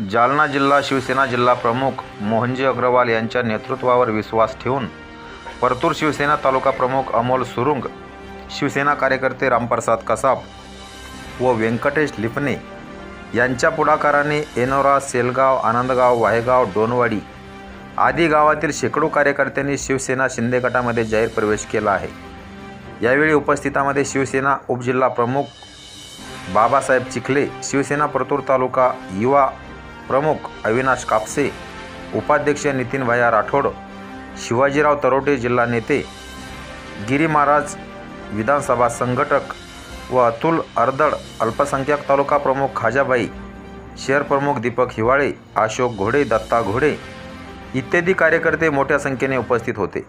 जालना जिल्हा शिवसेना जिल्हा प्रमुख मोहनजी अग्रवाल यांच्या नेतृत्वावर विश्वास ठेवून परतूर शिवसेना तालुका प्रमुख अमोल सुरुंग शिवसेना कार्यकर्ते रामप्रसाद कसाब व व्यंकटेश लिपणे यांच्या पुढाकाराने एनोरा सेलगाव आनंदगाव वाहेगाव डोनवाडी आदी गावातील शेकडो कार्यकर्त्यांनी शिवसेना शिंदे गटामध्ये जाहीर प्रवेश केला आहे. यावेळी उपस्थितामध्ये शिवसेना उपजिल्हा प्रमुख बाबासाहेब चिखले शिवसेना परतूर तालुका युवा प्रमुख अविनाश कापसे उपाध्यक्ष नितीन भैया राठोड शिवाजीराव तरोटे जिल्हा नेते गिरी महाराज विधानसभा संघटक व अतुल अर्दड अल्पसंख्याक तालुका प्रमुख खाजाबाई शहर प्रमुख दीपक हिवाळे अशोक घोडे दत्ता घोडे इत्यादी कार्यकर्ते मोठ्या संख्येने उपस्थित होते.